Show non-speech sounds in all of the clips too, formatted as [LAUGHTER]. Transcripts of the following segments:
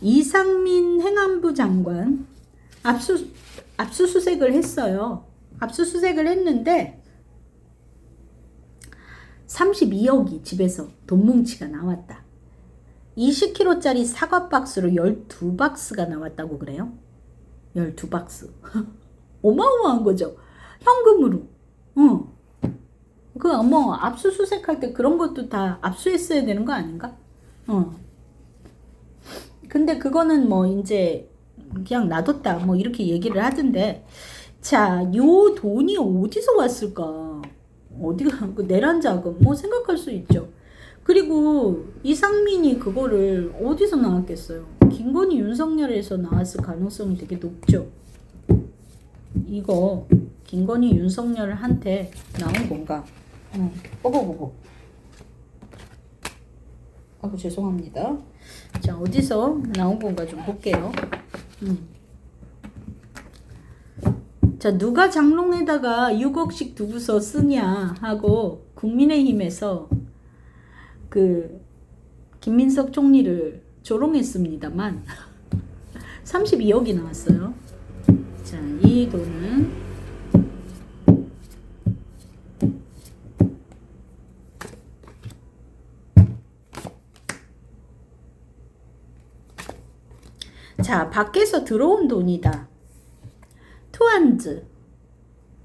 이상민 행안부 장관 압수 압수수색을 했어요. 압수수색을 했는데 32억이 집에서 돈 뭉치가 나왔다. 20kg짜리 사과 박스로 12박스가 나왔다고 그래요? 12박스. [LAUGHS] 어마어마한 거죠. 현금으로. 응. 그, 뭐, 압수수색할 때 그런 것도 다 압수했어야 되는 거 아닌가? 어. 근데 그거는 뭐, 이제, 그냥 놔뒀다. 뭐, 이렇게 얘기를 하던데. 자, 요 돈이 어디서 왔을까? 어디가, [LAUGHS] 그 내란 자금, 뭐, 생각할 수 있죠. 그리고 이상민이 그거를 어디서 나왔겠어요? 김건희 윤석열에서 나왔을 가능성이 되게 높죠. 이거 김건희 윤석열한테 나온 건가? 어, 뽑아보고. 아고 죄송합니다. 자 어디서 나온 건가 좀 볼게요. 음. 자 누가 장롱에다가 6억씩 두고서 쓰냐 하고 국민의힘에서 그 김민석 총리를 조롱했습니다만 [LAUGHS] 32억이 나왔어요. 자, 이 돈은 자, 밖에서 들어온 돈이다. 투안즈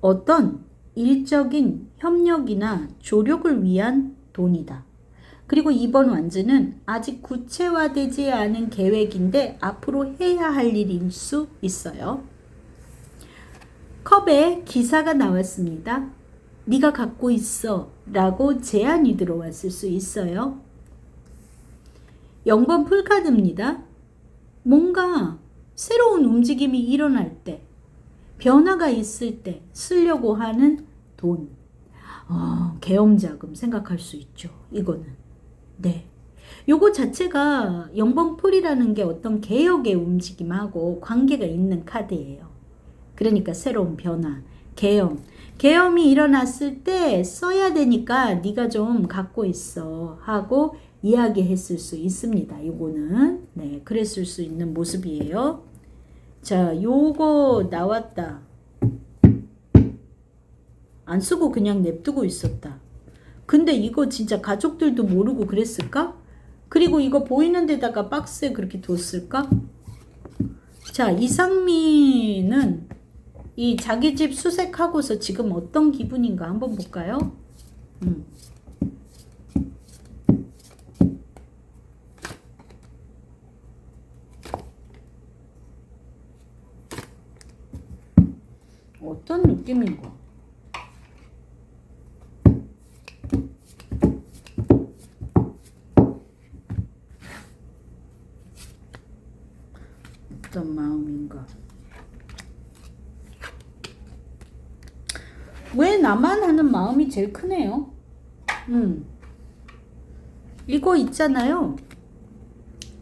어떤 일적인 협력이나 조력을 위한 돈이다. 그리고 이번 완즈는 아직 구체화되지 않은 계획인데 앞으로 해야 할 일일 수 있어요. 컵에 기사가 나왔습니다. 네가 갖고 있어 라고 제안이 들어왔을 수 있어요. 0번 풀카드입니다. 뭔가 새로운 움직임이 일어날 때, 변화가 있을 때 쓰려고 하는 돈. 어, 계엄자금 생각할 수 있죠. 이거는. 네. 요거 자체가 영번풀이라는 게 어떤 개혁의 움직임하고 관계가 있는 카드예요. 그러니까 새로운 변화, 개엄. 개엄이 일어났을 때 써야 되니까 네가 좀 갖고 있어 하고 이야기했을 수 있습니다. 요거는 네, 그랬을 수 있는 모습이에요. 자, 요거 나왔다. 안 쓰고 그냥 냅두고 있었다. 근데 이거 진짜 가족들도 모르고 그랬을까? 그리고 이거 보이는 데다가 박스에 그렇게 뒀을까? 자, 이상민은 이 자기 집 수색하고서 지금 어떤 기분인가 한번 볼까요? 음. 어떤 느낌인가? 어떤 마음인가? 왜 나만 하는 마음이 제일 크네요. 음. 이거 있잖아요.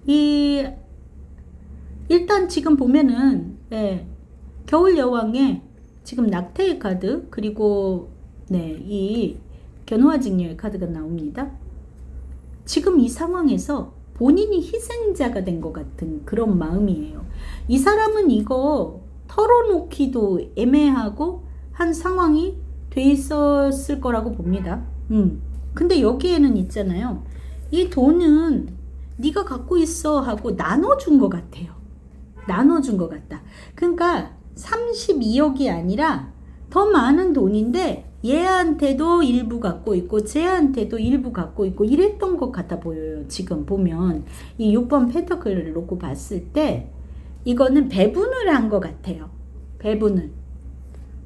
이 일단 지금 보면은 네, 겨울 여왕에 지금 낙태의 카드 그리고 네, 이 견우와 직녀의 카드가 나옵니다. 지금 이 상황에서 본인이 희생자가 된 것 같은 그런 마음이에요. 이 사람은 이거 털어놓기도 애매하고 한 상황이 돼 있었을 거라고 봅니다. 음. 근데 여기에는 있잖아요. 이 돈은 네가 갖고 있어 하고 나눠준 것 같아요. 나눠준 것 같다. 그러니까 32억이 아니라 더 많은 돈인데 얘한테도 일부 갖고 있고 쟤한테도 일부 갖고 있고 이랬던 것 같아 보여요. 지금 보면 이 6번 패터클을 놓고 봤을 때 이거는 배분을 한 것 같아요. 배분을.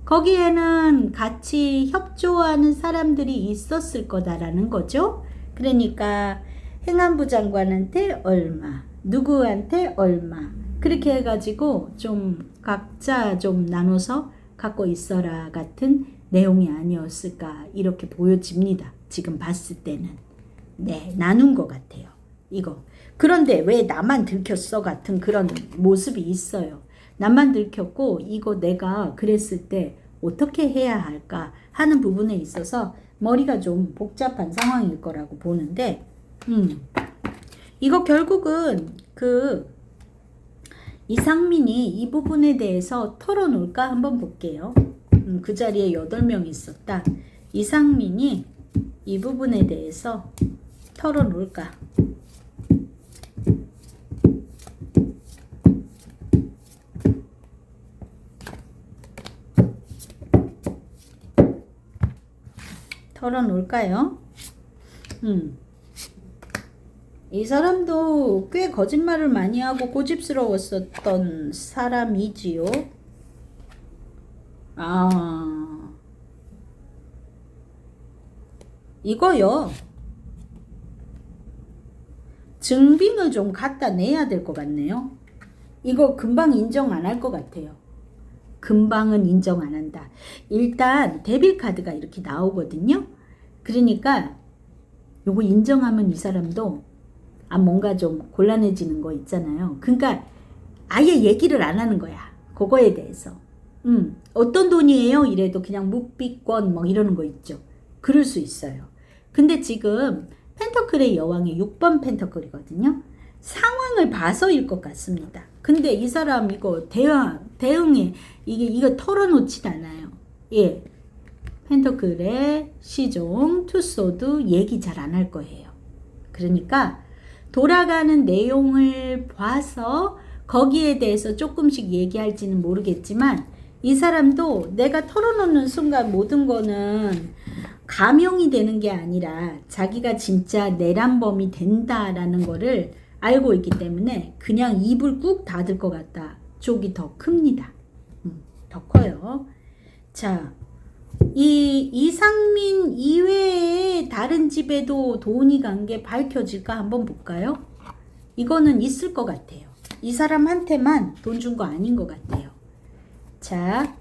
거기에는 같이 협조하는 사람들이 있었을 거다라는 거죠. 그러니까 행안부 장관한테 얼마, 누구한테 얼마 그렇게 해가지고 좀 각자 좀 나눠서 갖고 있어라 같은 내용이 아니었을까 이렇게 보여집니다. 지금 봤을 때는 네 나눈 것 같아요. 이거 그런데 왜 나만 들켰어 같은 그런 모습이 있어요. 나만 들켰고 이거 내가 그랬을 때 어떻게 해야 할까 하는 부분에 있어서 머리가 좀 복잡한 상황일 거라고 보는데 음 이거 결국은 그 이상민이 이 부분에 대해서 털어놓을까 한번 볼게요. 음, 그 자리에 8명 있었다. 이상민이 이 부분에 대해서 털어놓을까? 털어놓을까요? 음. 이 사람도 꽤 거짓말을 많이 하고 고집스러웠었던 사람이지요. 아. 이거요. 증빙을 좀 갖다 내야 될 것 같네요. 이거 금방 인정 안 할 것 같아요. 금방은 인정 안 한다. 일단 데빌 카드가 이렇게 나오거든요. 그러니까 요거 인정하면 이 사람도 아 뭔가 좀 곤란해지는 거 있잖아요. 그러니까 아예 얘기를 안 하는 거야. 그거에 대해서. 음, 어떤 돈이에요? 이래도 그냥 묵비권 뭐 이러는 거 있죠. 그럴 수 있어요. 근데 지금 펜터클의 여왕이 6번 펜터클이거든요. 상황을 봐서일 것 같습니다. 근데 이 사람 이거 대응, 대응에 이게 이거 털어놓질 않아요. 예. 펜터클의 시종, 투소드 얘기 잘 안 할 거예요. 그러니까 돌아가는 내용을 봐서 거기에 대해서 조금씩 얘기할지는 모르겠지만 이 사람도 내가 털어놓는 순간 모든 거는 감형이 되는 게 아니라 자기가 진짜 내란범이 된다라는 거를 알고 있기 때문에 그냥 입을 꾹 닫을 것 같다. 쪽이 더 큽니다. 음, 더 커요. 자, 이 이상민 이외에 다른 집에도 돈이 간 게 밝혀질까 한번 볼까요? 이거는 있을 것 같아요. 이 사람한테만 돈 준 거 아닌 것 같아요. 자,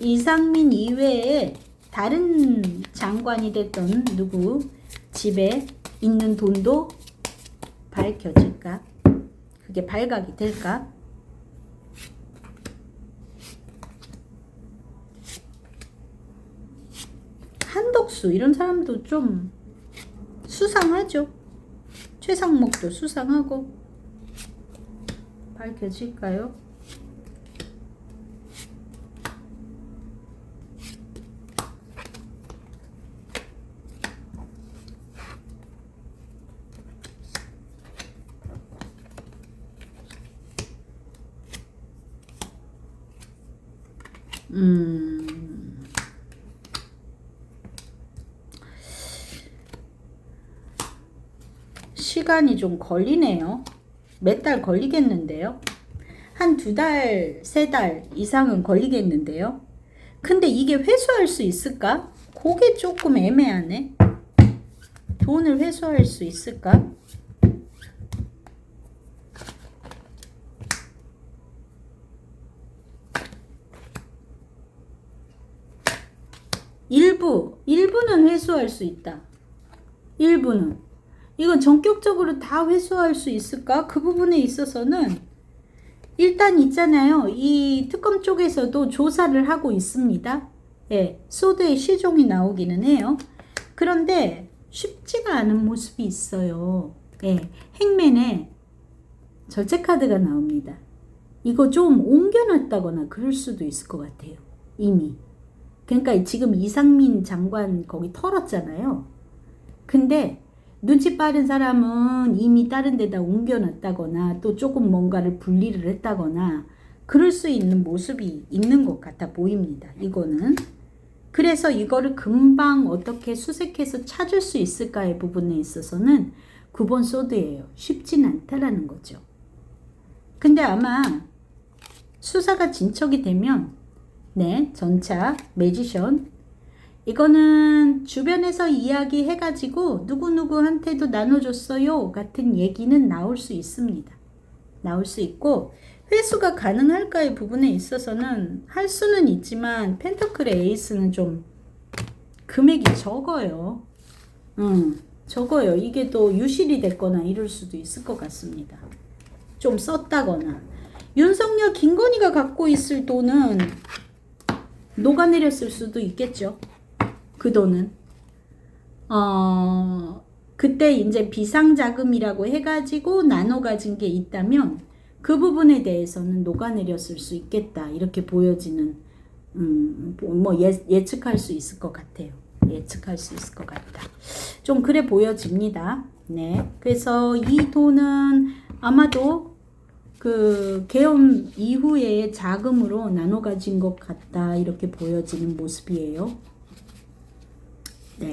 이상민 이외에 다른 장관이 됐던 누구 집에 있는 돈도 밝혀질까? 그게 발각이 될까? 한덕수 이런 사람도 좀 수상하죠. 최상목도 수상하고 밝혀질까요? 음. 시간이 좀 걸리네요. 몇 달 걸리겠는데요. 한 두 달, 세 달 이상은 걸리겠는데요. 근데 이게 회수할 수 있을까? 그게 조금 애매하네. 돈을 회수할 수 있을까? 일부, 일부는 회수할 수 있다. 일부는. 이건 전격적으로 다 회수할 수 있을까? 그 부분에 있어서는 일단 있잖아요. 이 특검 쪽에서도 조사를 하고 있습니다. 예, 소드의 시종이 나오기는 해요. 그런데 쉽지가 않은 모습이 있어요. 예, 행맨에 절제 카드가 나옵니다. 이거 좀 옮겨놨다거나 그럴 수도 있을 것 같아요. 이미. 그러니까 지금 이상민 장관 거기 털었잖아요. 근데 눈치 빠른 사람은 이미 다른 데다 옮겨놨다거나 또 조금 뭔가를 분리를 했다거나 그럴 수 있는 모습이 있는 것 같아 보입니다. 이거는. 그래서 이거를 금방 어떻게 수색해서 찾을 수 있을까의 부분에 있어서는 9번 소드예요. 쉽진 않다라는 거죠. 근데 아마 수사가 진척이 되면 네, 전차 매지션 이거는 주변에서 이야기해가지고 누구누구한테도 나눠줬어요 같은 얘기는 나올 수 있습니다. 나올 수 있고 회수가 가능할까의 부분에 있어서는 할 수는 있지만 펜터클의 에이스는 좀 금액이 적어요. 음, 적어요. 이게 또 유실이 됐거나 이럴 수도 있을 것 같습니다. 좀 썼다거나. 윤석열 김건희가 갖고 있을 돈은 녹아내렸을 수도 있겠죠. 그 돈은. 어, 그때 이제 비상자금이라고 해가지고 나눠 가진 게 있다면 그 부분에 대해서는 녹아내렸을 수 있겠다. 이렇게 보여지는, 음, 뭐 예, 예측할 수 있을 것 같아요. 예측할 수 있을 것 같다. 좀 그래 보여집니다. 네. 그래서 이 돈은 아마도 그 계엄 이후에 자금으로 나눠 가진 것 같다. 이렇게 보여지는 모습이에요.